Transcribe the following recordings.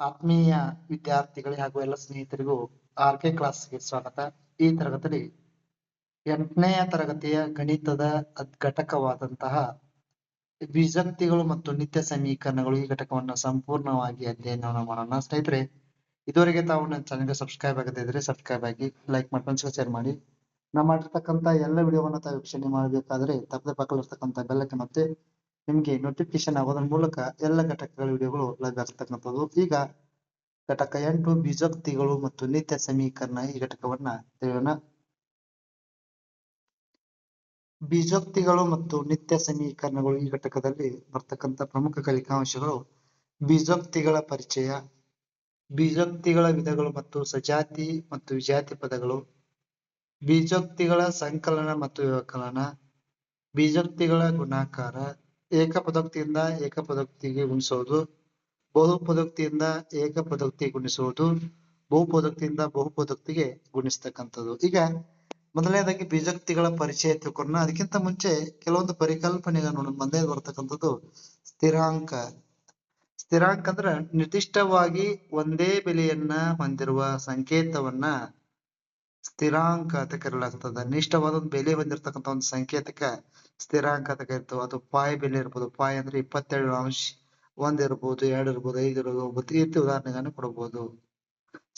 ಆತ್ಮೀಯ ವಿದ್ಯಾರ್ಥಿಗಳಿಗೆ ಹಾಗೂ ಎಲ್ಲ ಸ್ನೇಹಿತರಿಗೂ ಆರ್ ಕೆ ಕ್ಲಾಸ್ಗೆ ಸ್ವಾಗತ. ಈ ತರಗತಿಯಲ್ಲಿ ಎಂಟನೆಯ ತರಗತಿಯ ಗಣಿತದ ಘಟಕವಾದಂತಹ ವಿಜಕ್ತಿಗಳು ಮತ್ತು ನಿತ್ಯ ಸಮೀಕರಣಗಳು ಈ ಘಟಕವನ್ನು ಸಂಪೂರ್ಣವಾಗಿ ಅಧ್ಯಯನ ಮಾಡೋಣ. ಸ್ನೇಹಿತರೆ, ಇದುವರೆಗೆ ತಾವು ನನ್ನ ಚಾನಲ್ಗೆ ಸಬ್ಸ್ಕ್ರೈಬ್ ಆಗದೇ ಇದ್ರೆ ಸಬ್ಸ್ಕ್ರೈಬ್ ಆಗಿ, ಲೈಕ್ ಮಾಡ್ಕೊಂಡು ಶೇರ್ ಮಾಡಿ. ನಾವು ಮಾಡಿರ್ತಕ್ಕಂಥ ಎಲ್ಲ ವಿಡಿಯೋವನ್ನು ತಾವು ವೀಕ್ಷಣೆ ಮಾಡಬೇಕಾದ್ರೆ ತಪ್ಪದೆ ಪಕ್ಕದಲ್ಲಿರ್ತಕ್ಕಂಥ ಬೆಲ್ಲಕ್ಕೆ ಮತ್ತೆ ನಿಮ್ಗೆ ನೋಟಿಫಿಕೇಶನ್ ಆಗೋದ್ರ ಮೂಲಕ ಎಲ್ಲ ಘಟಕಗಳ ವಿಡಿಯೋಗಳು ಲಭ್ಯ ಆಗ್ತಕ್ಕಂಥದ್ದು. ಈಗ ಘಟಕ ಎಂಟು ಬೀಜೋಕ್ತಿಗಳು ಮತ್ತು ನಿತ್ಯ ಸಮೀಕರಣ ಈ ಘಟಕವನ್ನ ತಿಳಿಯೋಣ. ಬೀಜೋಕ್ತಿಗಳು ಮತ್ತು ನಿತ್ಯ ಸಮೀಕರಣಗಳು ಈ ಘಟಕದಲ್ಲಿ ಬರ್ತಕ್ಕಂಥ ಪ್ರಮುಖ ಕಲಿಕಾಂಶಗಳು ಬೀಜೋಕ್ತಿಗಳ ಪರಿಚಯ ಬೀಜೋಕ್ತಿಗಳ ವಿಧಗಳು ಮತ್ತು ಸಜಾತಿ ಮತ್ತು ವಿಜಾತಿ ಪದಗಳು. ಬೀಜೋಕ್ತಿಗಳ ಸಂಕಲನ ಮತ್ತು ವ್ಯವಕಲನ ಬೀಜೋಕ್ತಿಗಳ ಗುಣಾಕಾರ. ಏಕಪದೋಕ್ತಿಯಿಂದ ಏಕಪದೋಕ್ತಿಗೆ ಗುಣಿಸೋದು ಏಕ ಏಕಪದೋಕ್ತಿ ಗುಣಿಸುವುದು ಬಹುಪದೋಕ್ತಿಯಿಂದ ಬಹುಪದೋಕ್ತಿಗೆ ಗುಣಿಸ್ತಕ್ಕಂಥದ್ದು. ಈಗ ಮೊದಲನೇದಾಗಿ ಬೀಜೋಕ್ತಿಗಳ ಪರಿಚಯ ತಿಳ್ಕೊಂಡ ಅದಕ್ಕಿಂತ ಮುಂಚೆ ಕೆಲವೊಂದು ಪರಿಕಲ್ಪನೆಗಳು ನೋಡಿ ಮುಂದೆ ಬರ್ತಕ್ಕಂಥದ್ದು ಸ್ಥಿರಾಂಕ. ಸ್ಥಿರಾಂಕ ಅಂದ್ರ ನಿರ್ದಿಷ್ಟವಾಗಿ ಒಂದೇ ಬೆಲೆಯನ್ನ ಹೊಂದಿರುವ ಸಂಕೇತವನ್ನ ಸ್ಥಿರಾಂಕ ಅಂತ ಕರೆಯಲಾಗ್ತದ. ನಿರ್ದಿಷ್ಟವಾದ ಒಂದು ಬೆಲೆ ಹೊಂದಿರತಕ್ಕಂಥ ಒಂದು ಸಂಕೇತಕ್ಕ ಸ್ಥಿರಾಂಕ ಅಂತ ಕರಿತೇವೆ ಅದು ಪಾಯ್ ಬೆಲೆ ಇರ್ಬೋದು. ಪಾಯ್ ಅಂದ್ರೆ ಇಪ್ಪತ್ತೆರಡು ಅಂಶ, ಒಂದ್ ಇರ್ಬೋದು, ಎರಡು ಇರ್ಬೋದು, ಐದು ಇರ್ಬೋದು, ಒಂಬತ್ತು ಈ ರೀತಿ ಉದಾಹರಣೆಗಳನ್ನು ಕೊಡಬಹುದು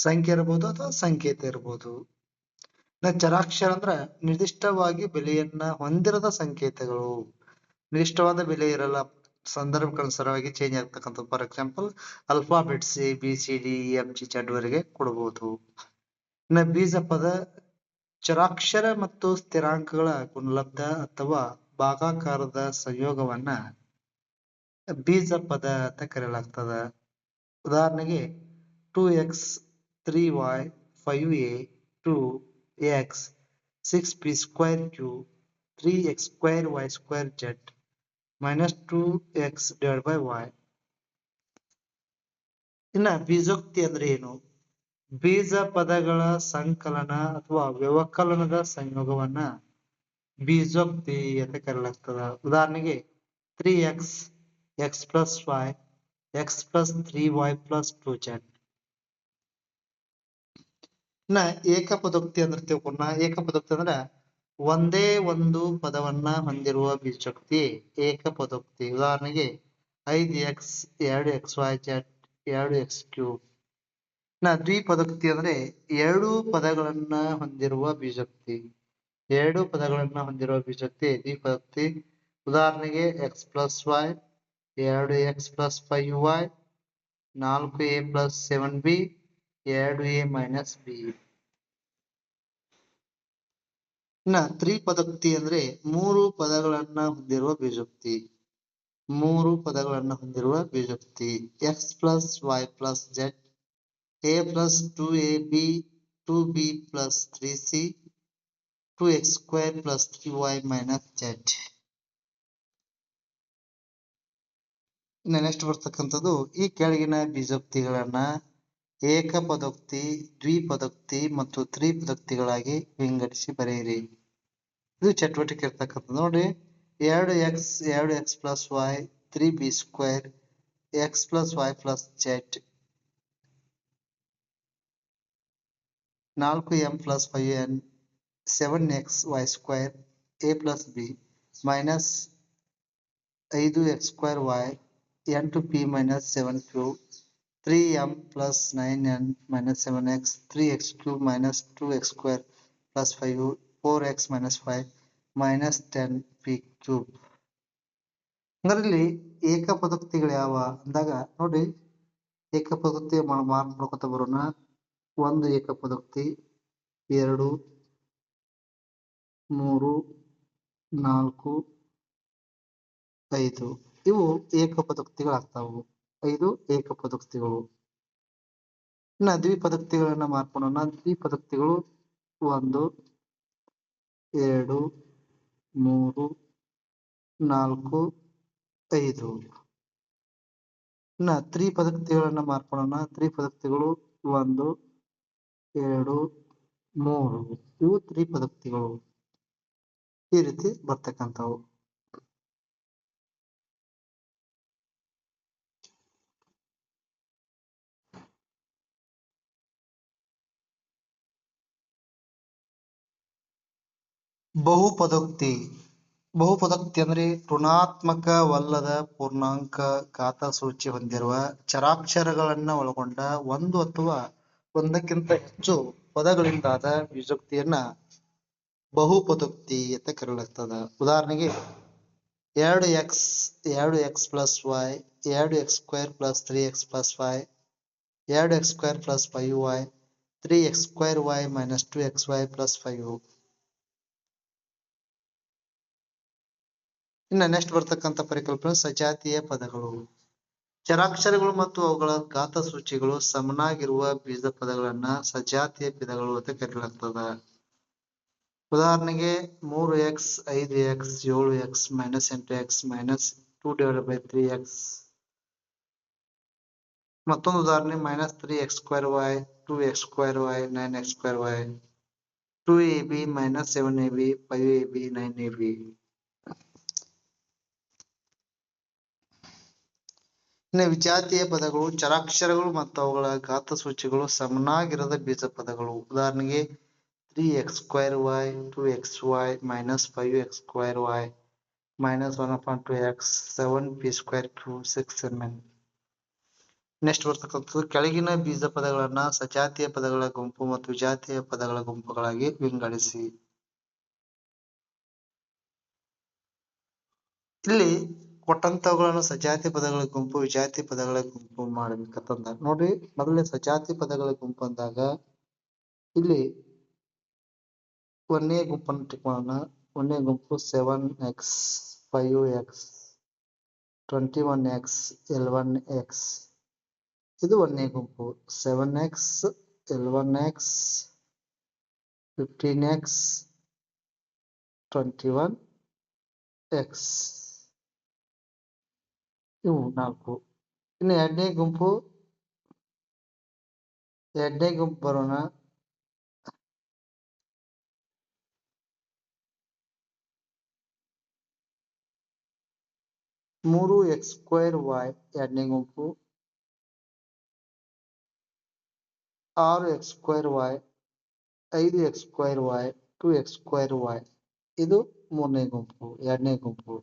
ಸಂಖ್ಯೆ ಇರ್ಬೋದು ಅಥವಾ ಸಂಕೇತ ಇರ್ಬೋದು. ಚರಾಕ್ಷರ ಅಂದ್ರ ನಿರ್ದಿಷ್ಟವಾಗಿ ಬೆಲೆಯನ್ನ ಹೊಂದಿರದ ಸಂಕೇತಗಳು. ನಿರ್ದಿಷ್ಟವಾದ ಬೆಲೆ ಇರಲ್ಲ. ಸಂದರ್ಭಕ್ಕನುಸಾರವಾಗಿ ಚೇಂಜ್ ಆಗ್ತಕ್ಕಂಥದ್ದು. For example alphabets A B C D M G ಚಡ್ವರೆಗೆ ಕೊಡಬಹುದು ಇನ್ನ ಬೀಜ ಪದ ಚರಾಕ್ಷರ ಮತ್ತು ಸ್ಥಿರಾಂಕಗಳ ಗುಣಲಬ್ಧ ಅಥವಾ ಭಾಗಾಕಾರದ ಸಂಯೋಗವನ್ನ ಬೀಜ ಪದ ಅಂತ ಕರೆಯಲಾಗ್ತದ. ಉದಾಹರಣೆಗೆ two X three Y five A two X six P square Q three X square Y square Z minus two X divide by Y ಇನ್ನ ಬೀಜೋಕ್ತಿ ಅಂದ್ರೆ ಏನು? ಬೀಜ ಪದಗಳ ಸಂಕಲನ ಅಥವಾ ವ್ಯವಕಲನದ ಸಂಯೋಗವನ್ನ ಬೀಜೋಕ್ತಿ ಅಂತ ಕರೆಯಲಾಗ್ತದ. ಉದಾಹರಣೆಗೆ three X X plus Y X plus three Y plus two Z ಇನ್ನ ಏಕಪದೋಕ್ತಿ ಅಂದ್ರೆ ತಿಳ್ಕೊಂಡ ಏಕಪದೋಕ್ತಿ ಅಂದ್ರೆ ಒಂದೇ ಒಂದು ಪದವನ್ನ ಹೊಂದಿರುವ ಬೀಜೋಕ್ತಿ, ಏಕಪದೋಕ್ತಿ. ಉದಾಹರಣೆಗೆ ಐದು ಎಕ್ಸ್ ಎರಡು ಎಕ್ಸ್ ವೈ ಜೆಡ್ ಎರಡು ಎಕ್ಸ್ ಕ್ಯೂಬ್ ಇನ್ನ ದ್ವಿಪದೋಕ್ತಿ ಅಂದ್ರೆ ಎರಡು ಪದಗಳನ್ನ ಹೊಂದಿರುವ ಬೀಜೋಕ್ತಿ. ಎರಡು ಪದಗಳನ್ನು ಹೊಂದಿರುವ ಬೀಜೋಕ್ತಿ ದ್ವಿಪದೋಕ್ತಿ ಉದಾಹರಣೆಗೆ ಎಕ್ಸ್ ಪ್ಲಸ್ ವೈ ಎರಡು ಎಕ್ಸ್ ಪ್ಲಸ್ ಫೈವ್ ವೈ ನಾಲ್ಕು ಎ ಪ್ಲಸ್ ಸೆವೆನ್ ಬಿ ಎರಡು ಎ ಮೈನಸ್ ಬಿ ಇನ್ನ ತ್ರಿಪದೋಕ್ತಿ ಅಂದ್ರೆ ಮೂರು ಪದಗಳನ್ನ ಹೊಂದಿರುವ ಬೀಜೋಕ್ತಿ ಮೂರು ಪದಗಳನ್ನ ಹೊಂದಿರುವ ಬೀಜೋಕ್ತಿ X plus Y plus Z A plus two A B two B plus three C two square plus plus minus ಇನ್ನು ನೆಕ್ಸ್ಟ್ ಬರ್ತಕ್ಕಂಥದ್ದು, ಈ ಕೆಳಗಿನ ಬೀಜೋಕ್ತಿಗಳನ್ನ ಏಕಪದೋಕ್ತಿ, ದ್ವಿಪದೋಕ್ತಿ ಮತ್ತು ತ್ರಿಪದೋಕ್ತಿಗಳಾಗಿ ವಿಂಗಡಿಸಿ ಬರೆಯಿರಿ. ಇದು ಚಟುವಟಿಕೆ ಇರ್ತಕ್ಕಂಥದ್ದು. ನೋಡಿ, ಎರಡು ಎಕ್ಸ್ ಎರಡು X plus Y three B square X plus Y plus Z ನಾಲ್ಕು M plus five N seven X Y square A plus B minus ಐದು ಎಕ್ಸ್ ಸ್ಕ್ವೇರ್ ವೈ ಎಂಟು P minus seven Q three M plus nine N minus seven X three X cube minus two X square plus five four X minus five minus ten P cube ಹಂಗಾರಲ್ಲಿ ಏಕಪದೋಕ್ತಿಗಳು ಯಾವ ಅಂದಾಗ ನೋಡಿ ಏಕಪದೋಕ್ತಿ mark ಮಾಡ್ಕೊತ ಬರೋಣ. ಒಂದು ಏಕಪದೋಕ್ತಿ, ಎರಡು ಮೂರು, ನಾಲ್ಕು, ಐದು. ಇವು ಏಕಪದೋಕ್ತಿಗಳಾಗ್ತಾವು. ಐದು ಏಕಪದೋಕ್ತಿಗಳು. ಇನ್ನ ದ್ವಿಪದೋಕ್ತಿಗಳನ್ನ ಮಾಡ್ಕೊಳ್ಳೋಣ ದ್ವಿಪದೋಕ್ತಿಗಳು ಒಂದು, ಎರಡು, ಮೂರು, ನಾಲ್ಕು, ಐದು. ಇನ್ನ ತ್ರಿಪದೋಕ್ತಿಗಳನ್ನ ಮಾಡ್ಕೊಳ್ಳೋಣ ತ್ರಿಪದೋಕ್ತಿಗಳು ಒಂದು, ಎರಡು, ಮೂರು. ಇವು ತ್ರಿಪದೋಕ್ತಿಗಳು. ಈ ರೀತಿ ಬರ್ತಕ್ಕಂಥವು. ಬಹುಪದೋಕ್ತಿ. ಬಹುಪದೋಕ್ತಿ ಅಂದ್ರೆ ಋಣಾತ್ಮಕವಲ್ಲದ ಪೂರ್ಣಾಂಕ ಘಾತಸೂಚಿ ಹೊಂದಿರುವ ಚರಾಕ್ಷರಗಳನ್ನ ಒಳಗೊಂಡ ಒಂದು ಅಥವಾ ಒಂದಕ್ಕಿಂತ ಹೆಚ್ಚು ಪದಗಳಿಂದಾದ ವಿಜುಕ್ತಿಯನ್ನ ಬಹುಪದೋಕ್ತಿ ಅಂತ ಕರೆಯಲಾಗ್ತದ. ಉದಾಹರಣೆಗೆ ಎರಡು ಎಕ್ಸ್ ಎರಡು ಎಕ್ಸ್ ಪ್ಲಸ್ ವೈ ಎರಡು X square plus three X plus Y ಎರಡು X square plus five Y three X square Y minus two X Y plus five ಇನ್ನು ನೆಕ್ಸ್ಟ್ ಬರ್ತಕ್ಕಂಥ ಪರಿಕಲ್ಪನೆ ಸಜಾತಿಯ ಪದಗಳು. ಚರಾಕ್ಷರಗಳು ಮತ್ತು ಅವುಗಳ ಘಾತಸೂಚಿಗಳು ಸಮನಾಗಿರುವ ಬೀಜ ಪದಗಳನ್ನ ಸಜಾತಿಯ ಪದಗಳು ಅಂತ ಕರೆಯಲಾಗ್ತದ. ಉದಾಹರಣೆಗೆ ಮೂರು ಎಕ್ಸ್, ಐದು ಎಕ್ಸ್, ಏಳು ಎಕ್ಸ್, ಮೈನಸ್ ಎಂಟು X, minus two divide by three X. ಮತ್ತೊಂದು ಉದಾಹರಣೆ, minus three X square Y, two X square Y, nine X square Y, two A B, minus seven A B, five A B, nine A B. ಇನ್ನು ವಿಜಾತಿಯ ಪದಗಳು, ಚರಾಕ್ಷರಗಳು ಮತ್ತು ಅವುಗಳ ಘಾತಸೂಚಿಗಳು ಸಮನಾಗಿರದ ಬೀಜ ಪದಗಳು ಉದಾಹರಣೆಗೆ three square y, Y two X Y minus five X square Y minus one upon two X seven P square Q six M N next ಬರ್ತಕ್ಕಂಥದ್ದು ಕೆಳಗಿನ ಬೀಜ ಪದಗಳನ್ನ ಸಜಾತಿಯ ಪದಗಳ ಗುಂಪು ಮತ್ತು ವಿಜಾತಿಯ ಪದಗಳ ಗುಂಪುಗಳಾಗಿ ವಿಂಗಡಿಸಿ. ಇಲ್ಲಿ ಕೊಟ್ಟಂತವುಗಳನ್ನು ಸಜಾತಿ ಪದಗಳ ಗುಂಪು ವಿಜಾತಿ ಪದಗಳ ಗುಂಪು ಮಾಡ್ಬೇಕಂತಂದ ನೋಡ್ರಿ ಮೊದಲೇ ಸಜಾತಿ ಪದಗಳ ಗುಂಪು ಅಂದಾಗ ಇಲ್ಲಿ ಒಂದನೇ ಗುಂಪನ್ನು ತಿಳ್ಕೊಳ್ಳೋಣ ಒಂದನೇ ಗುಂಪು seven X five X twenty one X eleven X ಇದು ಒಂದನೇ ಗುಂಪು seven X eleven X fifteen X twenty one X ಇವು ನಾಲ್ಕು. ಇನ್ನು ಎರಡನೇ ಗುಂಪು ಎರಡನೇ ಗುಂಪು ಬರೋಣ. ಮೂರು ಎಕ್ಸ್ ಸ್ಕ್ವೇರ್ ವೈ ಎರಡನೇ ಗುಂಪು. ಆರು ಎಕ್ಸ್ ಸ್ಕ್ವೇರ್ ವೈ, ಐದು x square y, two x square y. ಇದು ಮೂರನೇ ಗುಂಪು, ಎರಡನೇ ಗುಂಪು.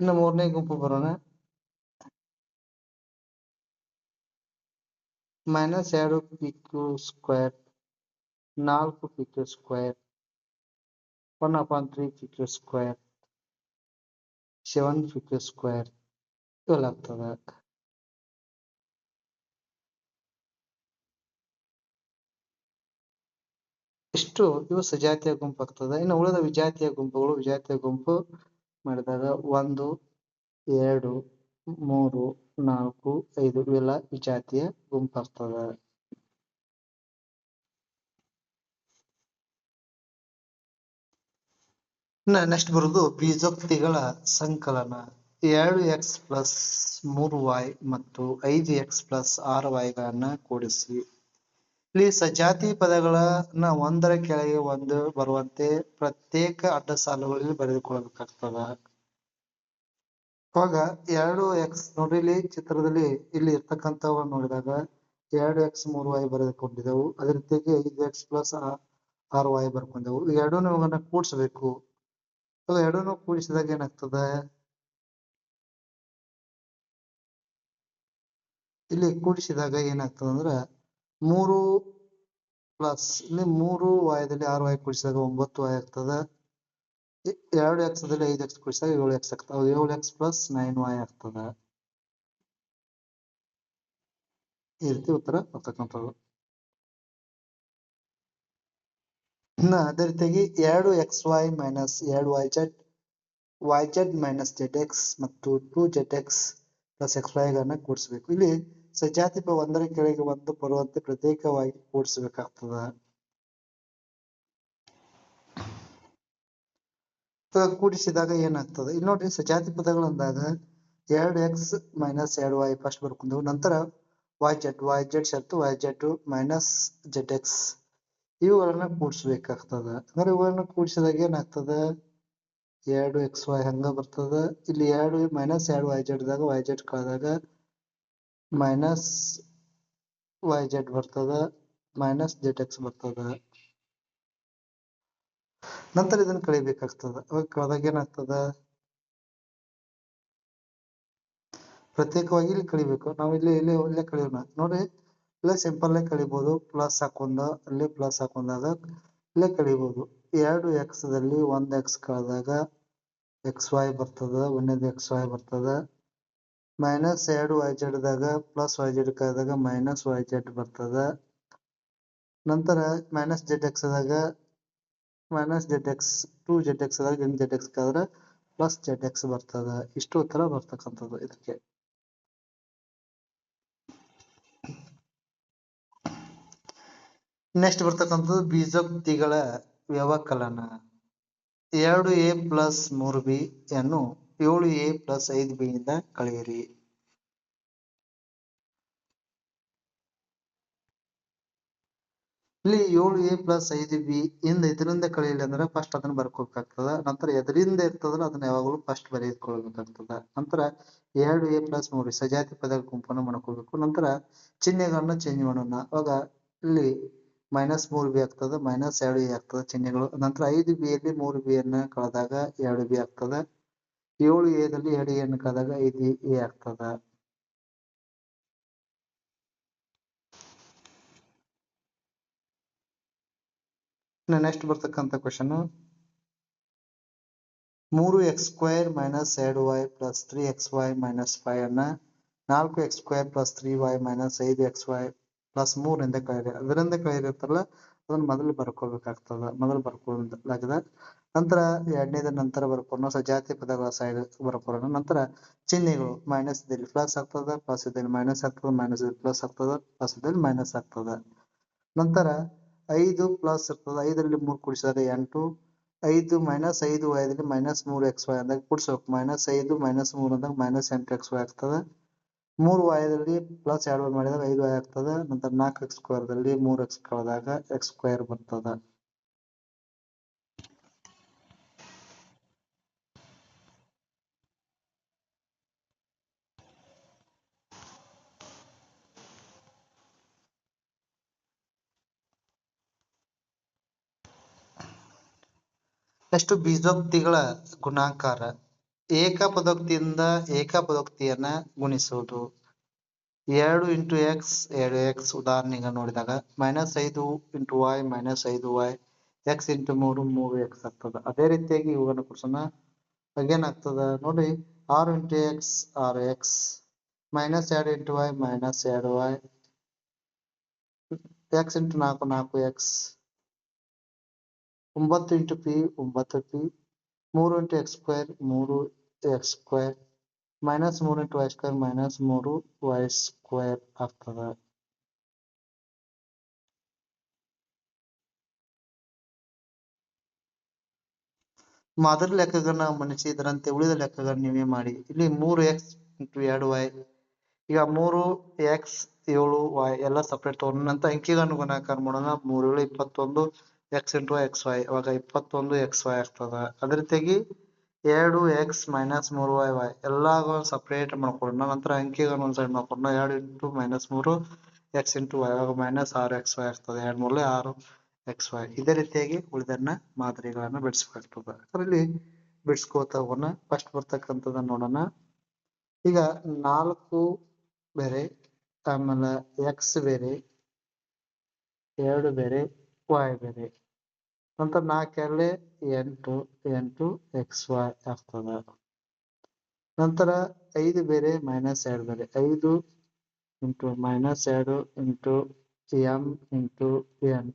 ಇನ್ನು ಮೂರನೇ ಗುಂಪು ಬರೋಣ. ಮೈನಸ್ ಎರಡು ಪಿ ಕ್ಯೂ ಸ್ಕ್ವೇರ್, ನಾಲ್ಕು p q square, one upon three p q square. Seven fifty square ಇವೆಲ್ಲ ಆಗ್ತದೆ ಇಷ್ಟು ಇವು ಸಜಾತಿಯ ಗುಂಪು ಆಗ್ತದೆ ಇನ್ನು ಉಳಿದ ವಿಜಾತಿಯ ಗುಂಪುಗಳು ವಿಜಾತಿಯ ಗುಂಪು ಮಾಡಿದಾಗ ಒಂದು ಎರಡು ಮೂರು ನಾಲ್ಕು ಐದು ಇವೆಲ್ಲ ವಿಜಾತಿಯ ಗುಂಪು ಆಗ್ತದೆ ಇನ್ನು ನೆಕ್ಸ್ಟ್ ಬರೋದು ಬೀಜೋಕ್ತಿಗಳ ಸಂಕಲನ. ಎರಡು ಎಕ್ಸ್ ಪ್ಲಸ್ ಮೂರು ವೈ ಮತ್ತು ಐದು ಎಕ್ಸ್ ಪ್ಲಸ್ ಆರು ವೈಗಳನ್ನ ಕೂಡಿಸಿ. ಇಲ್ಲಿ ಸಜಾತಿ ಪದಗಳನ್ನ ಒಂದರ ಕೆಳಗೆ ಒಂದು ಬರುವಂತೆ ಪ್ರತ್ಯೇಕ ಅಡ್ಡ ಸಾಲುಗಳಲ್ಲಿ ಬರೆದುಕೊಳ್ಳಬೇಕಾಗ್ತದ. ಇವಾಗ ಎರಡು ಎಕ್ಸ್ ನೋಡಿಲಿ ಇಲ್ಲಿ ಚಿತ್ರದಲ್ಲಿ ಇಲ್ಲಿ ಇರ್ತಕ್ಕಂಥವ ನೋಡಿದಾಗ ಎರಡು ಎಕ್ಸ್ ಮೂರು ವಾಯ್ ಬರೆದುಕೊಂಡಿದ್ದೆವು. ಅದೇ ರೀತಿಯಾಗಿ ಐದು ಎಕ್ಸ್ ಪ್ಲಸ್ ಆರು ವಾಯ್ ಬರ್ಕೊಂಡೆವು ಎರಡೂ ಇವಾಗ ಕೂಡಿಸ್ಬೇಕು. ಅದು ಎರಡನ್ನೂ ಕೂಡಿಸಿದಾಗ ಏನಾಗ್ತದ? ಇಲ್ಲಿ ಕೂಡಿಸಿದಾಗ ಏನಾಗ್ತದ ಅಂದ್ರೆ ಮೂರು ಪ್ಲಸ್ ಇಲ್ಲಿ ಮೂರು ವಾಯದಲ್ಲಿ ಆರು ವಾಯ ಕೂಡಿಸಿದಾಗ ಒಂಬತ್ತು ವಾಯ ಆಗ್ತದ. ಎರಡು ಎಕ್ಸ್ ದಲ್ಲಿ ಐದು ಎಕ್ಸ್ ಕೂಡಿಸಿದಾಗ ಏಳು ಎಕ್ಸ್ ಆಗ್ತದೆ. ಏಳು ಎಕ್ಸ್ ಪ್ಲಸ್ ನೈನ್ ವಾಯ್ ಆಗ್ತದ. ಈ ರೀತಿ ಉತ್ತರ ಬರ್ತಕ್ಕಂಥದ್ದು. ಇನ್ನ ಅದೇ ರೀತಿಯಾಗಿ ಎರಡು ಎಕ್ಸ್ ವೈ ಮೈನಸ್ ಎರಡು y z y z minus z x ಮತ್ತು two z x plus x y ಗಳನ್ನ ಕೂಡಿಸ್ಬೇಕು. ಇಲ್ಲಿ ಸಜಾತಿ ಪ ಒಂದರ ಕೆಳಗೆ ಒಂದು ಬರುವಂತೆ ಪ್ರತ್ಯೇಕವಾಗಿ ಕೂಡಿಸಬೇಕಾಗ್ತದ. ಕೂಡಿಸಿದಾಗ ಏನಾಗ್ತದೆ? ಇಲ್ಲಿ ನೋಡ್ರಿ ಸಜಾತಿ ಪದಗಳು ಅಂದಾಗ ಎರಡು ಎಕ್ಸ್ ಮೈನಸ್ ಎರಡು ವೈ ಫಸ್ಟ್ ಬರ್ಕೊಂಡು ನಂತರ y z y z ಶರ್ತು y z minus z x ಇವುಗಳನ್ನ ಕೂಡಿಸಬೇಕಾಗ್ತದ. ಅಂದ್ರೆ ಇವುಗಳನ್ನ ಕೂಡಿಸಿದಾಗ ಏನಾಗ್ತದ? ಎರಡು ಎಕ್ಸ್ ವೈ ಹಂಗ ಬರ್ತದ. ಇಲ್ಲಿ ಎರಡು ಮೈನಸ್ ಎರಡು ವೈ ಜೆಡ್ ದಾಗ ವೈ ಜೆಡ್ ಕಳೆದಾಗ ಮೈನಸ್ ವೈ ಜೆಡ್ ಬರ್ತದ. ಮೈನಸ್ ಜೆಡ್ ಎಕ್ಸ್ ಬರ್ತದ. ನಂತರ ಇದನ್ನ ಕಳಿಬೇಕಾಗ್ತದ. ಅವಾಗ ಕಳೆದಾಗ ಏನಾಗ್ತದ? ಪ್ರತ್ಯೇಕವಾಗಿ ಇಲ್ಲಿ ಕಳಿಬೇಕು. ನಾವು ಇಲ್ಲಿ ಇಲ್ಲಿ ಇಲ್ಲೇ ಕಳಿಯೋಣ. ನೋಡಿ. ಇಲ್ಲೇ ಸಿಂಪಲ್ ಆಗಿ ಕಳಿಬಹುದು ಪ್ಲಸ್ ಹಾಕೊಂಡು, ಅಲ್ಲಿ ಪ್ಲಸ್ ಹಾಕೊಂಡಾಗ ಇಲ್ಲೇ ಕಳಿಬಹುದು ಎರಡು ಎಕ್ಸ್ ದಲ್ಲಿ ಒಂದ್ ಎಕ್ಸ್ ಕಳೆದಾಗ ಎಕ್ಸ್ ವೈ ಬರ್ತದ ಒಂದನೇದು ಎಕ್ಸ್ ವೈ ಬರ್ತದ. ಮೈನಸ್ ಎರಡು ವೈ ಜೆಡ್ ದಾಗ ಪ್ಲಸ್ ವೈ ಜೆಡ್ ಕಳೆದಾಗ ಮೈನಸ್ ವೈ ಜೆಡ್ ಬರ್ತದ. ನಂತರ ಮೈನಸ್ ಜೆಡ್ ಎಕ್ಸ್ ದಾಗ minus z x two z x ದಾಗ ಜೆಡ್ ಎಕ್ಸ್ ಕಳೆದ್ರೆ ಪ್ಲಸ್ ಜೆಡ್ ಎಕ್ಸ್ ಬರ್ತದ. ಇಷ್ಟು ಉತ್ತರ ಬರ್ತಕ್ಕಂಥದ್ದು ಇದಕ್ಕೆ. ನೆಕ್ಸ್ಟ್ ಬರ್ತಕ್ಕಂಥದ್ದು ಬೀಜೋಕ್ತಿಗಳ ವ್ಯವಕಲನ. ಎರಡು ಎ ಪ್ಲಸ್ ಮೂರು ಬಿ ಯನ್ನು ಏಳು ಎ ಪ್ಲಸ್ ಐದು ಬಿ ಇಂದ ಕಳೆಯಿರಿ. ಇಲ್ಲಿ ಏಳು ಎ ಪ್ಲಸ್ ಐದು ಬಿ ಇಂದ ಇದರಿಂದ ಕಳೆಯಲಿ ಅಂದ್ರೆ ಫಸ್ಟ್ ಅದನ್ನ ಬರ್ಕೋಬೇಕಾಗ್ತದ. ನಂತರ ಎದರಿಂದ ಇರ್ತದಲ್ಲ ಅದನ್ನ ಯಾವಾಗಲೂ ಫಸ್ಟ್ ಬರೆದುಕೊಳ್ಬೇಕಾಗ್ತದ. ನಂತರ ಎರಡು ಎ ಪ್ಲಸ್ ಮೂರು ಸಜಾತಿ ಪದ ಗುಂಪನ್ನು ಮಾಡ್ಕೋಬೇಕು. ನಂತರ ಚಿಹ್ನೆಗಳನ್ನ ಚೇಂಜ್ ಮಾಡೋಣ. ಅವಾಗ ಇಲ್ಲಿ ಮೈನಸ್ ಮೂರು ಬಿ ಆಗ್ತದ, ಮೈನಸ್ ಎರಡು ಎ ಆಗ್ತದ ಚಿಹ್ನೆಗಳು. ನಂತರ ಐದು ಬಿ ಯಲ್ಲಿ ಮೂರು ಬಿ ಅನ್ನ ಕಳೆದಾಗ ಎರಡು ಬಿ ಆಗ್ತದ. ಏಳು ಎ ದಲ್ಲಿ ಎರಡು ಎ ಅನ್ನು ಕಳೆದಾಗ ಐದು ಎ ಆಗ್ತದ. ನೆಕ್ಸ್ಟ್ ಬರ್ತಕ್ಕಂಥ ಕ್ವಶನ್ ಮೂರು ಎಕ್ಸ್ ಸ್ಕ್ವೈರ್ ಮೈನಸ್ ಎರಡು y plus three x y minus five ಅನ್ನ ನಾಲ್ಕು x square plus three y minus ಐದು ಎಕ್ಸ್ ವೈ ಪ್ಲಸ್ ಮೂರರಿಂದ ಕಳೆದ ಅದರಿಂದ ಕಳೆಯಿರುತ್ತಲ್ಲ ಅದನ್ನ ಮೊದಲು ಬರ್ಕೋಬೇಕಾಗ್ತದ ಮೊದಲು ಬರ್ಕೊಳ್ಳಲಾಗಿದೆ ನಂತರ ಎರಡನೇದ ನಂತರ ಬರ್ಕೊಂಡು ಸಜಾತಿ ಪದಗಳ ಸೈಡ್ ಬರ್ಕೊಳ್ಳೋಣ ನಂತರ ಚಿಹ್ನೆಗಳು ಮೈನಸ್ ಇದ್ದಲ್ಲಿ ಪ್ಲಸ್ ಆಗ್ತದ ಪ್ಲಸ್ ಇದ್ದಲ್ಲಿ ಮೈನಸ್ ಆಗ್ತದ ಮೈನಸ್ ಇದ್ದಲ್ಲಿ ಪ್ಲಸ್ ಆಗ್ತದ ಪ್ಲಸ್ ಇದ್ದಲ್ಲಿ ಮೈನಸ್ ಆಗ್ತದ. ನಂತರ ಐದು ಪ್ಲಸ್ ಇರ್ತದ, ಐದರಲ್ಲಿ ಮೂರು ಕೂಡಿಸಿದರೆ ಎಂಟು. ಐದು ಮೈನಸ್ ಐದು ವೈದಲ್ಲಿ ಮೈನಸ್ ಮೂರು ಎಕ್ಸ್ ವೈ ಅಂದಾಗ ಕೂಡಿಸ್ಬೇಕು. ಮೈನಸ್ ಐದು ಮೈನಸ್ ಮೂರು ಅಂದಾಗ ಮೈನಸ್ ಎಂಟು ಎಕ್ಸ್ ವೈ ಆಗ್ತದೆ. ಮೂರು ವಾಯದಲ್ಲಿ ಪ್ಲಸ್ ಎರಡು ಮಾಡಿದಾಗ ಐದು ವೈ ಆಗ್ತದೆ, ನಂತರ ನಾಲ್ಕು ಎಕ್ಸ್ ಸ್ಕ್ವೇರ್ದಲ್ಲಿ ಮೂರು ಎಕ್ಸ್ ಕಳೆದಾಗ ಎಕ್ಸ್ ಸ್ಕ್ವೇರ್ ಬರ್ತದ. ಎಷ್ಟು ಬೀಜೋಕ್ತಿಗಳ ಗುಣಾಕಾರ. ಏಕಪದೋಕ್ತಿಯಿಂದ ಏಕಪದೋಕ್ತಿಯನ್ನ ಗುಣಿಸುವುದು ಎರಡು ಇಂಟು ಎಕ್ಸ್ ಎರಡು ಎಕ್ಸ್ ಉದಾಹರಣೆಗೆ ನೋಡಿದಾಗ ಮೈನಸ್ ಐದು ಇಂಟು ವೈ ಮೈನಸ್ ಐದು ವೈ ಎಕ್ಸ್ ಇಂಟು ಮೂರು ಮೂರು ಎಕ್ಸ್ ಆಗ್ತದ. ಅದೇ ರೀತಿಯಾಗಿ ಇವುಗಳನ್ನು ಕೂರ್ಸೋಣ ಅಗೇನ್ ಆಗ್ತದ ನೋಡಿ, ಆರು ಇಂಟು ಎಕ್ಸ್ ಆರು ಎಕ್ಸ್ ಮೈನಸ್ ಎರಡು ಇಂಟು ವೈ ಮೈನಸ್ ಎರಡು ವೈ ಎಕ್ಸ್ ಇಂಟು ನಾಲ್ಕು ನಾಲ್ಕು ಎಕ್ಸ್ ಒಂಬತ್ತು ಇಂಟು ಪಿ ಒಂಬತ್ತು ಪಿ ಮೂರು ಇಂಟು ಎಕ್ಸ್ ಸ್ಕ್ವೇರ್ ಮೂರು ಎಕ್ಸ್ ಸ್ಕ್ವೇರ್ ಮೈನಸ್ ಮೂರು ಇಂಟು ವೈ ಸ್ಕ್ವೇರ್ ಮೈನಸ್ ಮೂರು ವೈ ಸ್ಕ್ವೇರ್ ಆಗ್ತದ. ಮಾದರಿ ಲೆಕ್ಕಗಳನ್ನ ಮನಿಸಿ ಇದರಂತೆ ಉಳಿದ ಲೆಕ್ಕಗಳನ್ನ ನೀವೇ ಮಾಡಿ. ಇಲ್ಲಿ ಮೂರು ಎಕ್ಸ್ ಇಂಟು ಎರಡು ವೈ ಈಗ ಮೂರು ಎಕ್ಸ್ ಏಳು ವೈ ಎಲ್ಲ ಸಪ್ರೇಟ್ ತಗೊಂಡಂತ ನಂತರ ಅಂಕಿಗಳನ್ನು ಗುಣಾಕಾರ ಮಾಡೋಣ. ಮೂರು ಏಳು, ಇಪ್ಪತ್ತೊಂದು ಎಕ್ಸ್ ಇಂಟು ಎಕ್ಸ್ ವೈ ಅವಾಗ ಇಪ್ಪತ್ತೊಂದು ಎಕ್ಸ್ ವೈ ಆಗ್ತದ. ಅದೇ ರೀತಿಯಾಗಿ ಎರಡು ಎಕ್ಸ್ ಮೈನಸ್ ಮೂರು ವೈ ವೈ ಎಲ್ಲ ಸಪ್ರೇಟ್ ಮಾಡ್ಕೊಡೋಣ ನಂತರ ಅಂಕಿಗಳನ್ನ ಒಂದು ಸೈಡ್ ಮಾಡ್ಕೊಡೋಣ ಎರಡು ಇಂಟು ಮೈನಸ್ ಮೂರು ಎಕ್ಸ್ ಇಂಟು ವೈ ಮೈನಸ್ ಆರು ಎಕ್ಸ್ ವೈ ಆಗ್ತದೆ. ಎರಡು ಮೂರಲೆ ಆರು ಎಕ್ಸ್ ವೈ ಇದೇ ರೀತಿಯಾಗಿ ಉಳಿದನ್ನ ಮಾದರಿಗಳನ್ನ ಬಿಡಿಸ್ಬೇಕಾಗ್ತದೆ. ಅದರಲ್ಲಿ ಬಿಡಿಸ್ಕೋತ ಹೋಗೋಣ ಫಸ್ಟ್ ಬರ್ತಕ್ಕಂಥದ್ದನ್ನು ನೋಡೋಣ. ಈಗ ನಾಲ್ಕು ಬೇರೆ, ಆಮೇಲೆ ಎಕ್ಸ್ ಬೇರೆ, ಎರಡು ಬೇರೆ ವೈ ಬೇರೆ. ನಂತರ ನಾಲ್ಕೆರಡೆ ಎಂಟು ಎಂಟು, ಎಕ್ಸ್, ವೈ ಆಗ್ತದ. ನಂತರ ಐದು ಬೇರೆ ಮೈನಸ್ ಎರಡು ಬೇರೆ. ಐದು ಇಂಟು ಮೈನಸ್ ಎರಡು ಇಂಟು ಎಂ ಇಂಟು ಎನ್.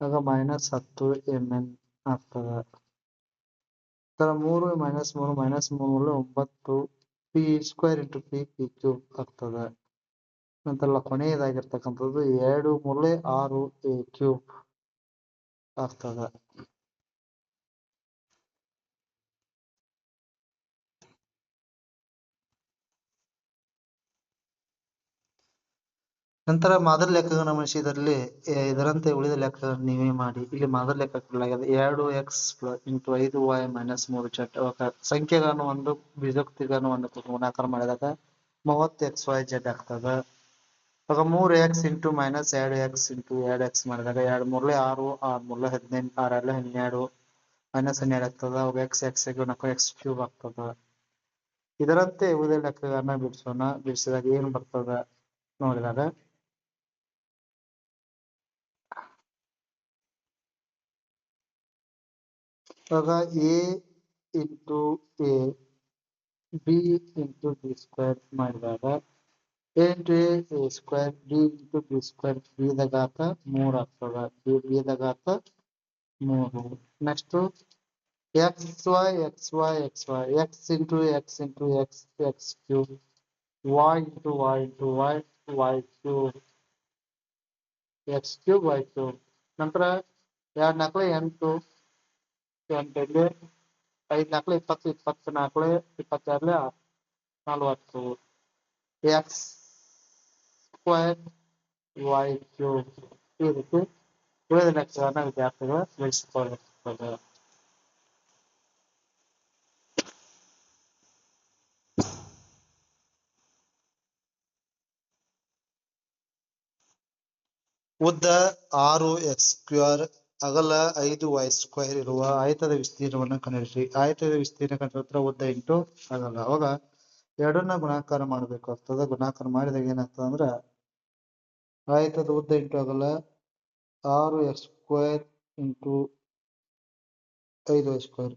ಆಗ ಮೈನಸ್ ಹತ್ತು ಎಂ ಎನ್ ಆಗ್ತದ. ನಂತರ ಮೂರು ಮೈನಸ್ ಮೂರು ಮೈನಸ್ ಮೂರು ಒಂಬತ್ತು p square into p p cube ಆಗ್ತದ. ನಂತರ ಕೊನೆಯದಾಗಿರ್ತಕ್ಕಂಥದ್ದು ಎರಡು ಮೂರಲೆ ಆರು ಎ ಕ್ಯೂಬ್ ಆಗ್ತದ. ನಂತರ ಮಾದರಿ ಲೆಕ್ಕಗಳನ್ನು ಗಮನಿಸಿ ಇದರಲ್ಲಿ ಇದರಂತೆ ಉಳಿದ ಲೆಕ್ಕಗಳನ್ನು ನೀವೇ ಮಾಡಿ. ಇಲ್ಲಿ ಮಾದರಿ ಲೆಕ್ಕ ಕೊಡಲಾಗಿದೆ ಎರಡು ಎಕ್ಸ್ ಇಂಟು ಐದು ವೈ ಮೈನಸ್ ಮೂರು ಜೆಡ್. ಸಂಖ್ಯೆಗಳನ್ನು ಒಂದು ಬೀಜೋಕ್ತಿಗಳನ್ನು ಒಂದು ಗುಣಾಕಾರ ಮಾಡಿದಾಗ ಮೂವತ್ತು ಎಕ್ಸ್ ವೈ ಜೆಡ್ ಆಗ್ತದ. ಆಗ ಮೂರು ಎಕ್ಸ್ ಇಂಟು ಮೈನಸ್ ಎರಡು ಎಕ್ಸ್ ಇಂಟು ಎರಡು ಎಕ್ಸ್ ಮಾಡಿದಾಗ ಎರಡು ಮೂರ್ಲೆ ಆರು ಆರು ಮೂರ್ಲೆ ಹದಿನೆಂಟು ಆರೆಲ್ಲ ಹನ್ನೆರಡು ಮೈನಸ್ ಹನ್ನೆರಡು ಆಗ್ತದ. ಅವಾಗ ಎಕ್ಸ್ ಎಕ್ಸ್ ನಾಲ್ಕು ಎಕ್ಸ್ ಕ್ಯೂಬ್ ಆಗ್ತದ. ಇದರಂತೆ ಉಳಿದ ಲೆಕ್ಕಗಳನ್ನ ಬಿಡಿಸೋಣ. ಬಿಡಿಸಿದಾಗ ಏನು ಬರ್ತದ? ನೋಡಿದಾಗ आगा a into a b into b square ಮಾಡಿದಾಗ a into a a square b into b square b ದಗಾತ 3 ಆಗ್ತದ a b ದಗಾತ 3 next xy xy xy x into x into x x cube y into y into y y cube x cube y cube ನಂತರ 2 4 8 ಅಂತೇಳಿ ಐದು ನಾಲ್ಕು ಇಪ್ಪತ್ತು ಇಪ್ಪತ್ತು ನಾಲ್ಕು ಇಪ್ಪತ್ತಾರು ನಲವತ್ತು ಎಕ್ಸ್ ಸ್ಕ್ವೇರ್ ವೈ ಕ್ಯೂಬ್ ಈ ರೀತಿ ಉಳಿದ ಲೆಕ್ಕಗಳನ್ನು ವಿದ್ಯಾರ್ಥಿಗಳು ತಿಳಿಸಿಕೊಳ್ಳುತ್ತದೆ ಉದ್ದ ಆರು ಎಕ್ಸ್ ಸ್ಕ್ವೇರ್ ಅಗಲ ಐದು ವೈ ಸ್ಕ್ವೇರ್ ಇರುವ ಆಯತದ ವಿಸ್ತೀರ್ಣವನ್ನು ಕಂಡುಹಿಡಿಸಿ ಆಯತದ ವಿಸ್ತೀರ್ಣ ಕಂಡುಹಿಡಿದ್ರೆ ಉದ್ದ ಇಂಟು ಅಗಲ ಅವಾಗ ಎರಡನ್ನ ಗುಣಾಕಾರ ಮಾಡಬೇಕಾಗ್ತದೆ ಗುಣಾಕಾರ ಮಾಡಿದಾಗ ಏನಾಗ್ತದ ಅಂದ್ರ ಆಯತದ ಉದ್ದ ಇಂಟು ಅಗಲ ಆರು ಎಕ್ಸ್ ಸ್ಕ್ವೇರ್ ಇಂಟು ಐದು ವೈ ಸ್ಕ್ವೇರ್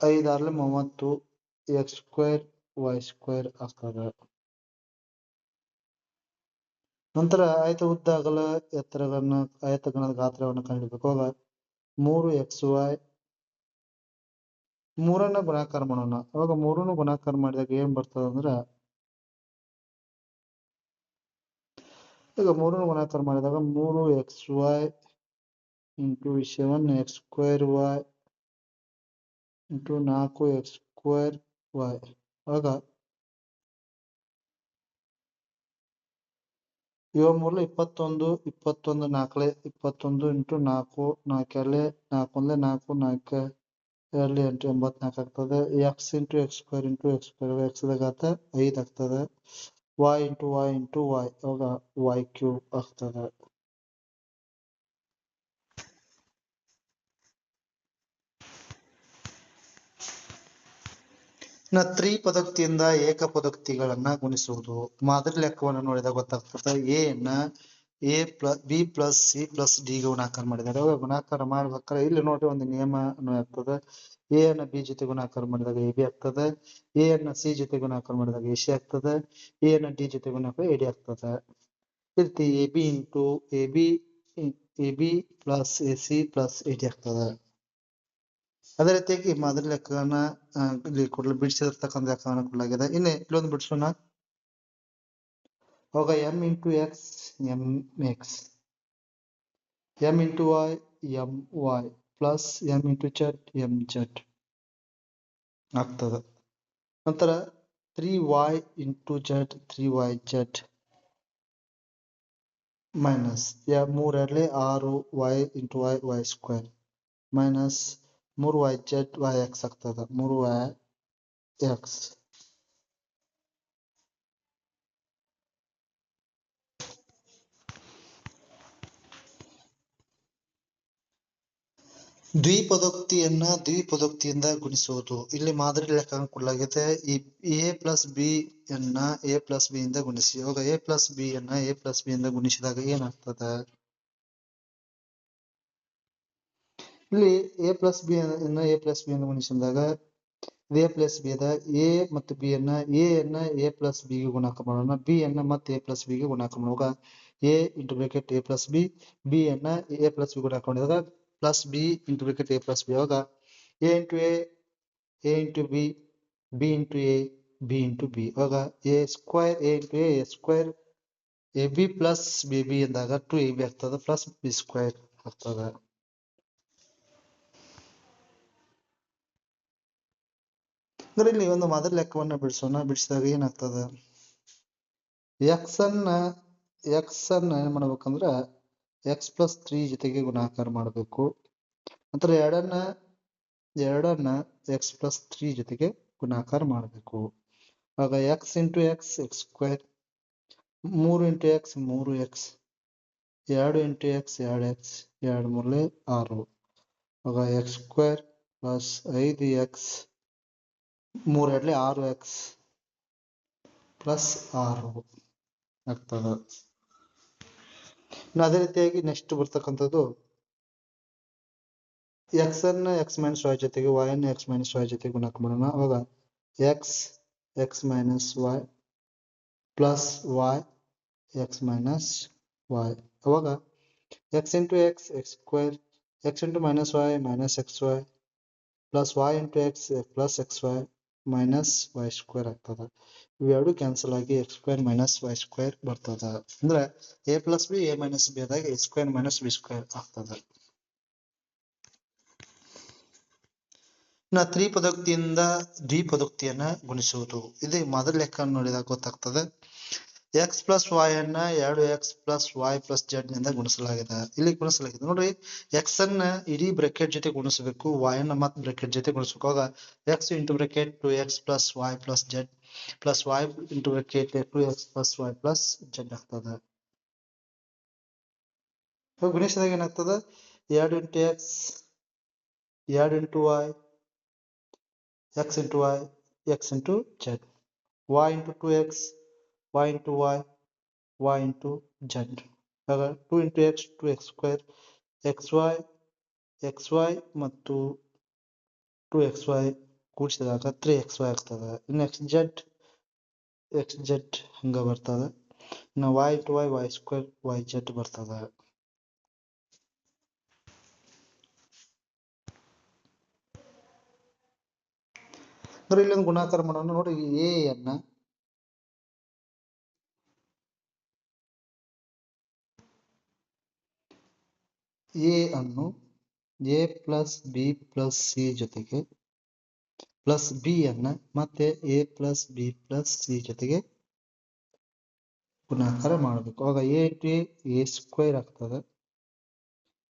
ಐದಾರ್ಲೆ ಮೂವತ್ತು ಎಕ್ಸ್ ಸ್ಕ್ವೇರ್ ವೈ ಸ್ಕ್ವೇರ್ ಆಗ್ತದ. ನಂತರ ಆಯತ ಉದ್ದ ಅಗಲ ಎತ್ತರಗಳನ್ನ, ಆಯತಗಣದ ಗಾತ್ರವನ್ನು ಕಂಡುಹಿಡಬೇಕು ಅವಾಗ ಮೂರು ಎಕ್ಸ್ ವೈ ಮೂರನ್ನ ಗುಣಾಕಾರ ಮಾಡೋಣ. ಅವಾಗ ಮೂರನ್ನು ಗುಣಾಕಾರ ಮಾಡಿದಾಗ ಏನ್ ಬರ್ತದ ಅಂದ್ರ, ಈಗ ಮೂರನ್ನು ಗುಣಾಕಾರ ಮಾಡಿದಾಗ ಮೂರು x y into seven x square y into ನಾಲ್ಕು ಎಕ್ಸ್ ಸ್ಕ್ವೇರ್ ವೈ ಆಗ ಏಳು ಮೂರ್ಲೆ ಇಪ್ಪತ್ತೊಂದು ಇಪ್ಪತ್ತೊಂದು ನಾಲ್ಕಲೆ ಇಪ್ಪತ್ತೊಂದು ಇಂಟು ನಾಲ್ಕು ನಾಲ್ಕೆರಡ್ಲೆ ನಾಲ್ಕೊಂದ್ಲೆ ನಾಲ್ಕು ನಾಲ್ಕು ಎರಡ್ಲೆ ಎಂಟು ಎಂಬತ್ನಾಲ್ಕು ಆಗ್ತದೆ. X into x square into x square x ಘಾತ ಐದು ಆಗ್ತದೆ. Y into y into y ಅವಾಗ ವೈ ಕ್ಯೂಬ್ ಆಗ್ತದೆ. ಇನ್ನ ಏಕ ಏಕಪದೋಕ್ತಿಗಳನ್ನ ಗುಣಿಸುವುದು. ಮಾದರಿ ಲೆಕ್ಕವನ್ನು ನೋಡಿದಾಗ ಗೊತ್ತಾಗ್ತದೆ. ಎ ನ a plus b plus c plus d ಗುಣಾಕಾರ ಮಾಡಿದಾರೆ ಅವಾಗ ಗುಣಾಕಾರ ಮಾಡ್ಬೇಕಾದ್ರೆ ಇಲ್ಲಿ ನೋಡ್ರಿ ಒಂದು ನಿಯಮ ಆಗ್ತದೆ. ಎ ಅನ್ನ ಬಿ ಜೊತೆ ಗುಣಾಕಾರ ಮಾಡಿದಾಗ ಎ ಬಿ ಆಗ್ತದೆ. ಎ ಅನ್ನ ಸಿ ಜೊತೆ ಗುಣಾಕಾರ ಮಾಡಿದಾಗ ಎ ಸಿ ಆಗ್ತದೆ. ಎ ಅನ್ನ ಡಿ ಜೊತೆ ಗುಣಾಕಾರ ಎ ಡಿ ಆಗ್ತದೆ. ರೀತಿ a b into a b a b plus a c plus a d ಆಗ್ತದೆ. ಅದೇ ರೀತಿಯಾಗಿ ಮಾದರಿ ಲೆಕ್ಕಗಳನ್ನ ಆ, ಇಲ್ಲಿ ಕೊಡ್ಲು ಬಿಡಿಸಿರ್ತಕ್ಕಂಥ ಲೆಕ್ಕಗಳನ್ನ ಕೊಡಲಾಗಿದೆ. ಇನ್ನು ಇಲ್ಲೊಂದು ಬಿಡಿಸೋಣ. ಅವಾಗ m into x m x m into y m y plus m into z m z ಆಗ್ತದೆ. ನಂತರ three y into z three y z minus ಮೂರರಲ್ಲಿ ಆರು y into y y square minus ಮೂರು ವೈ ಜೆಡ್ ವೈ ಎಕ್ಸ್ ಆಗ್ತದ. ಮೂರು Y X ದ್ವಿಪದೋಕ್ತಿಯನ್ನ ದ್ವಿಪದೋಕ್ತಿಯಿಂದ ಗುಣಿಸುವುದು. ಇಲ್ಲಿ ಮಾದರಿ ಲೆಕ್ಕ ಕೊಡಲಾಗಿದೆ ಈ ಎ ಪ್ಲಸ್ ಬಿ ಯನ್ನ ಎ ಪ್ಲಸ್ ಬಿ ಇಂದ ಗುಣಿಸಿ. ಇವಾಗ ಎ ಪ್ಲಸ್ ಬಿ ಯನ್ನ ಎ ಪ್ಲಸ್ ಬಿ ಇಂದ ಗುಣಿಸಿದಾಗ ಏನಾಗ್ತದೆ? ಇಲ್ಲಿ ಎ ಪ್ಲಸ್ ಬಿ ಅನ್ನ ಎ ಪ್ಲಸ್ ಬಿ ಅನ್ನು ಗುಣಿಸಿದಾಗ ಎ ಪ್ಲಸ್ ಬಿ ಅದ. ಎ ಮತ್ತು ಬಿ ಅನ್ನ ಎ ಅನ್ನ ಎ ಪ್ಲಸ್ ಬಿ ಗೆ ಗುಣಾಕಾರ ಮಾಡೋಣ. ಬಿ ಅನ್ನ ಮತ್ತೆ ಎ ಪ್ಲಸ್ ಬಿ ಗೆ ಗುಣಾಕಾರ ಮಾಡುವಾಗ a into bracket a plus b b ಅನ್ನ ಎ ಪ್ಲಸ್ ಬಿ ಗುಣಾಕಾರ ಮಾಡಿದಾಗ plus b into bracket a plus b ಅವಾಗ a into a a into b b into a b into b ಅವಾಗ a square a into a square a b plus b b ಎಂದಾಗ two A b ಆಗ್ತದೆ plus b square ಆಗ್ತದೆ. ಅಂದ್ರೆ ಇಲ್ಲಿ ಒಂದು ಮಾದರಿ ಲೆಕ್ಕವನ್ನ ಬಿಡಿಸೋಣ. ಬಿಡಿಸಿದಾಗ ಏನಾಗ್ತದ? ಎಕ್ಸ್ ಅನ್ನ ಎಕ್ಸ್ ಅನ್ನ ಏನ್ ಮಾಡ್ಬೇಕಂದ್ರ ಎಕ್ಸ್ ಪ್ಲಸ್ ತ್ರೀ ಜೊತೆಗೆ ಗುಣಾಕಾರ ಮಾಡಬೇಕು. ನಂತರ ಎರಡನ್ನ ಎರಡನ್ನ ಎಕ್ಸ್ ಪ್ಲಸ್ ತ್ರೀ ಜೊತೆಗೆ ಗುಣಾಕಾರ ಮಾಡಬೇಕು. ಆಗ x into x x square ಮೂರು ಇಂಟು ಎಕ್ಸ್ ಮೂರು ಎಕ್ಸ್ ಎರಡು ಇಂಟು ಎಕ್ಸ್ ಎರಡು ಎಕ್ಸ್ ಎರಡು ಮೂರಲೆ ಆರು. ಆಗ ಎಕ್ಸ್ ಸ್ಕ್ವೇರ್ ಪ್ಲಸ್ ಐದು ಎಕ್ಸ್ ಮೂರು ಎರಡಲೆ ಆರು ಎಕ್ಸ್ ಪ್ಲಸ್ ಆರು ಆಗ್ತದೆ ಇನ್ನು ಅದೇ ರೀತಿಯಾಗಿ ನೆಕ್ಸ್ಟ್ ಬರ್ತಕ್ಕಂಥದ್ದು ಎಕ್ಸ್ ಅನ್ನ ಎಕ್ಸ್ ಮೈನಸ್ ವೈ ಜೊತೆಗೆ ವೈ ಅನ್ನ ಎಕ್ಸ್ ಮೈನಸ್ ವೈ ಜೊತೆಗೆ ಗುಣಾಕ ಮಾಡೋಣ ಅವಾಗ x x minus y plus y x minus y ಅವಾಗ x into x x square x into minus y minus x y plus y into x plus x y minus y square ಆಗ್ತದ. ಇವೆರಡು cancel ಆಗಿ x square minus y square ಬರ್ತದ. ಅಂದ್ರೆ a plus b a minus b ಆದಾಗ a square minus b square ಆಗ್ತದೆ. ಇನ್ನ ತ್ರಿಪದೋಕ್ತಿಯಿಂದ ದ್ವಿಪದೋಕ್ತಿಯನ್ನ ಗುಣಿಸುವುದು. ಇದು ಮೊದಲ ಲೆಕ್ಕ ನೋಡಿದಾಗ ಗೊತ್ತಾಗ್ತದೆ. ಎಕ್ಸ್ ಪ್ಲಸ್ ವೈ ಅನ್ನ ಎರಡು ಎಕ್ಸ್ ಪ್ಲಸ್ ವೈ ಪ್ಲಸ್ ಜೆಡ್ನಿಂದ ಗುಣಿಸಲಾಗಿದೆ ಇಲ್ಲಿ ಗುಣಿಸಲಾಗಿದೆ ನೋಡ್ರಿ ಎಕ್ಸ್ ಅನ್ನ ಇಡೀ ಬ್ರೆಕೆಟ್ ಜೊತೆ ಗುಣಿಸಬೇಕು ವೈ ಅನ್ನ ಮತ್ತೆ ಬ್ರೆಕೆಟ್ ಜೊತೆ ಗುಣಿಸಬೇಕು ಆಗ x into bracket two x plus y plus z plus y into bracket two x plus y plus z ಆಗ್ತದೆ ಇವಾಗ ಗುಣಿಸಿದಾಗ ಏನಾಗ್ತದೆ ಎರಡು ಇಂಟು ಎಕ್ಸ್ ಎರಡು into y x into y x into z y into two x y into y, y into z. ಆಗ two into x two x square x y x y ಮತ್ತು two X y ಕೂಡಿಸಿದಾಗ three x y ಆಗ್ತದೆ ಇನ್ನು X z x z ಹಂಗ ಬರ್ತದೆ ಇನ್ನು y to y y square y z ಬರ್ತದೆ ಅಂದ್ರೆ ಇಲ್ಲೊಂದು ಗುಣಾಕಾರ ಮಾಡೋಣ. ನೋಡಿ ಎ ಅನ್ನ ಎ ಅನ್ನು a plus b plus c ಜೊತೆಗೆ ಪ್ಲಸ್ ಬಿ ಅನ್ನ ಮತ್ತೆ a plus b plus c ಜೊತೆಗೆ ಗುಣಾಕಾರ ಮಾಡಬೇಕು. ಆಗ ಎ ಟು ಎ ಸ್ಕ್ವೇರ್ ಆಗ್ತದೆ.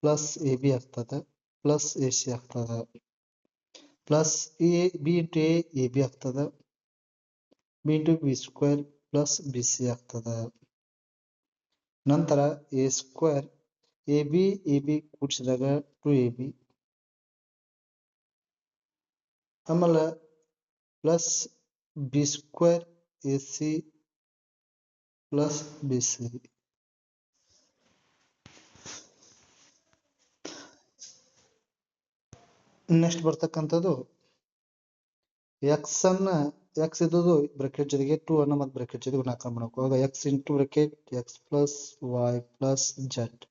ಪ್ಲಸ್ ಎ ಬಿ ಆಗ್ತದೆ. ಪ್ಲಸ್ ಎ ಸಿ ಆಗ್ತದೆ. Plus a b into a a b ಆಗ್ತದೆ. B into b square plus b c ಆಗ್ತದೆ. ನಂತರ a square a b a ಕೂಡಿಸಿದಾಗ two A b ಆಮೇಲೆ plus b square a c plus b c next ಬರ್ತಕ್ಕಂಥದ್ದು x ಅನ್ನ x ಇದ್ದದ್ದು bracket ಜೊತೆಗೆ two ಅನ್ನ ಮತ್ತೆ ಬ್ರೆಕೆಟ್ ಜೊತೆಗೆ ಗುಣಾಕಾರ ಮಾಡಬೇಕು. ಅವಾಗ x into bracket x plus y plus z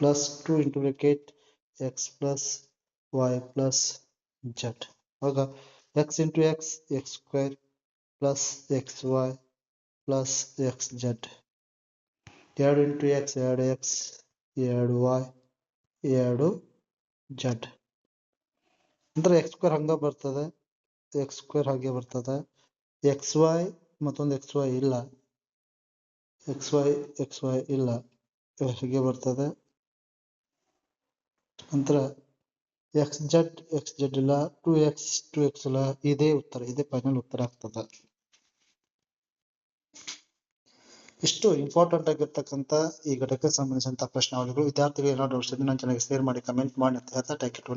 plus two into bracket x plus y plus z ಆಗ x into x x square plus x y plus x z ಎರಡು into x ಎರಡು X ಎರಡು y ಎರಡು z ಅಂದ್ರೆ x square ಹಂಗ ಬರ್ತದೆ. X square ಹಾಗೆ ಬರ್ತದೆ. ಎಕ್ಸ್ ವೈ ಮತ್ತೊಂದು ಎಕ್ಸ್ ವೈ ಇಲ್ಲ. ಎಕ್ಸ್ ವೈ ಎಕ್ಸ್ ವೈ ಇಲ್ಲ. ಹೀಗೆ ಬರ್ತದೆ. ನಂತರ ಎಕ್ಸ್ ಜೆಡ್ ಎಕ್ಸ್ ಜೆಡ್ ಇಲ್ಲ ಟು ಎಕ್ಸ್ ಟು ಎಕ್ಸ್ ಇಲ್ಲ ಇದೇ ಉತ್ತರ, ಇದೇ ಫೈನಲ್ ಉತ್ತರ ಆಗ್ತದ. ಇಷ್ಟು ಇಂಪಾರ್ಟೆಂಟ್ ಆಗಿರ್ತಕ್ಕಂಥ ಈ ಘಟಕಕ್ಕೆ ಸಂಬಂಧಿಸಿದಂತ ಪ್ರಶ್ನಾವಳಿಗಳು. ವಿದ್ಯಾರ್ಥಿಗಳು ಏನಾದರೂ ನಾನು ಚಾನಲ್ಗೆ ಶೇರ್ ಮಾಡಿ ಕಮೆಂಟ್ ಮಾಡಿ ಅಂತ ಹೇಳ್ತಾ ಟೈಕ್ ಇಟ್